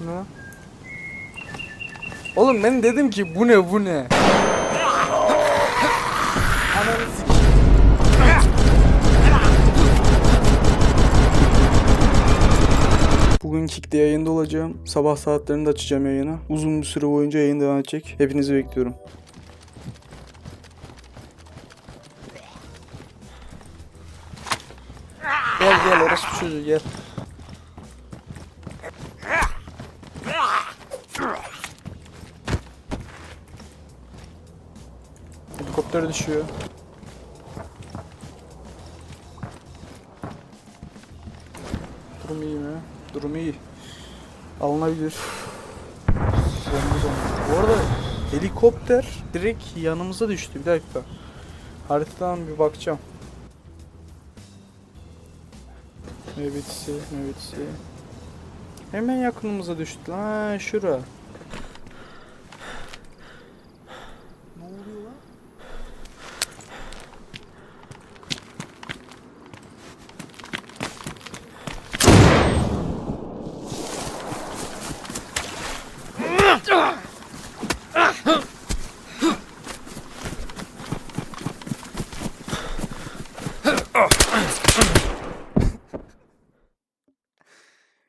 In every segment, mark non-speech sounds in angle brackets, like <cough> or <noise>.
Ne? Oğlum ben dedim ki bu ne bu ne? Bugün Kick'te yayında olacağım. Sabah saatlerinde açacağım yayını. Uzun bir süre boyunca yayın devam edecek. Hepinizi bekliyorum. Gel gel orospu çocuğu gel. Helikopter düşüyor. Durum iyi mi? Durum iyi. Alınabilir. Zombi zombi. Bu arada helikopter direkt yanımıza düştü. Bir dakika. Haritadan bir bakacağım. Mevbitsi, mevbitsi. Hemen yakınımıza düştü. Ha şura.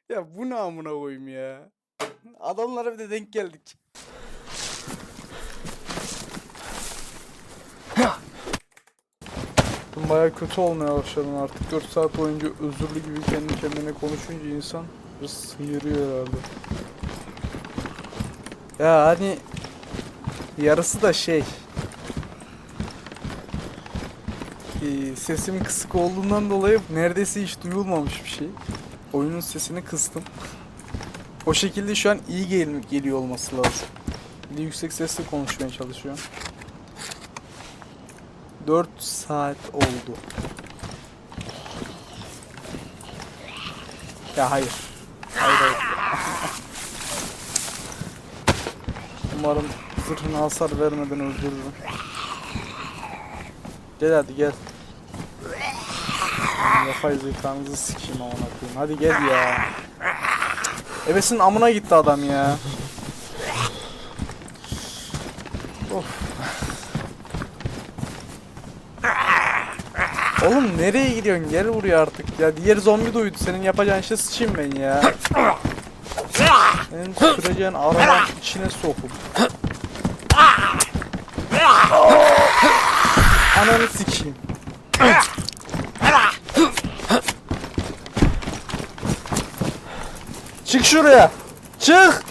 Ya bu ne amına koyayım ya. Adamlara bir de denk geldik. Baya kötü olmaya başladım artık. 4 saat boyunca özürlü gibi kendi kendine konuşunca insan bir sıyırıyor herhalde. Ya hani yarısı da şey Ee, sesim kısık olduğundan dolayı neredeyse hiç duyulmamış bir şey. Oyunun sesini kıstım. O şekilde şu an iyi gel geliyor olması lazım. Bir yüksek sesle konuşmaya çalışıyorum. 4 saat oldu. Ya hayır. Hayır hayır. <laughs> Umarım zırhına hasar vermeden öldürürüm. Gel hadi gel. Yapay zekanızı sikeyim amına koyayım. Hadi gel ya. Ebesin amına gitti adam ya. Of. Oğlum nereye gidiyorsun? Gel buraya artık ya. Diğer zombi de uyudu. Senin yapacağın şey sıçayım ben ya. Senin süreceğin arabanın içine sokup. Ananı sikeyim. Çık şuraya. Çık.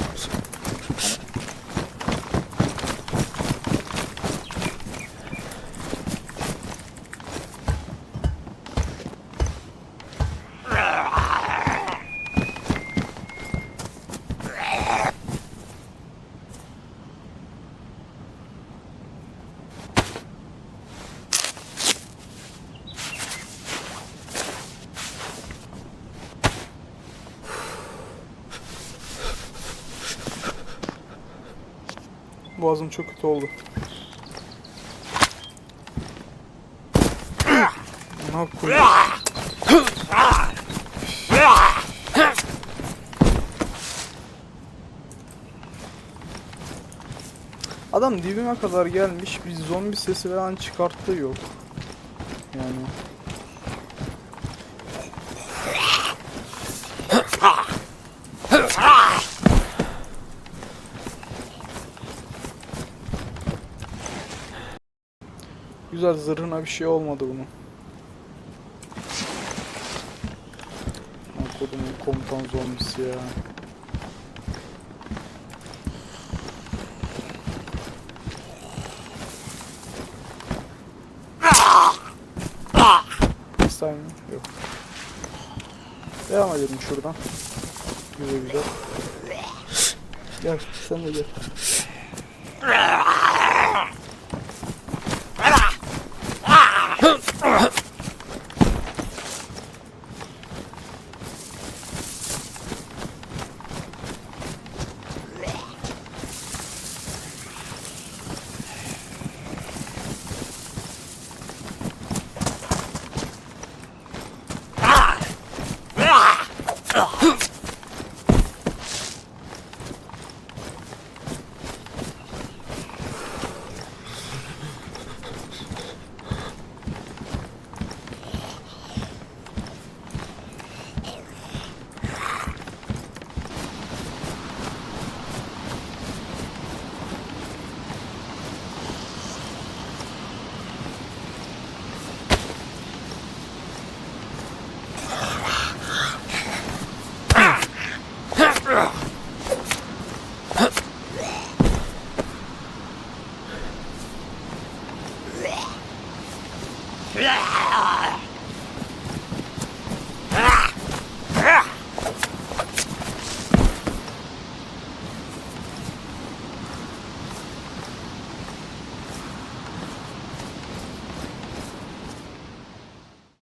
Boğazım çok kötü oldu. Ne? Adam dibime kadar gelmiş bir zombi sesi falan çıkarttığı yok. Yani. Güzel zırhına bir şey olmadı bunun. Kodumun komutan zombisi ya. Sayın yok. Devam edelim şuradan. Güzel güzel. Gel sen de gel.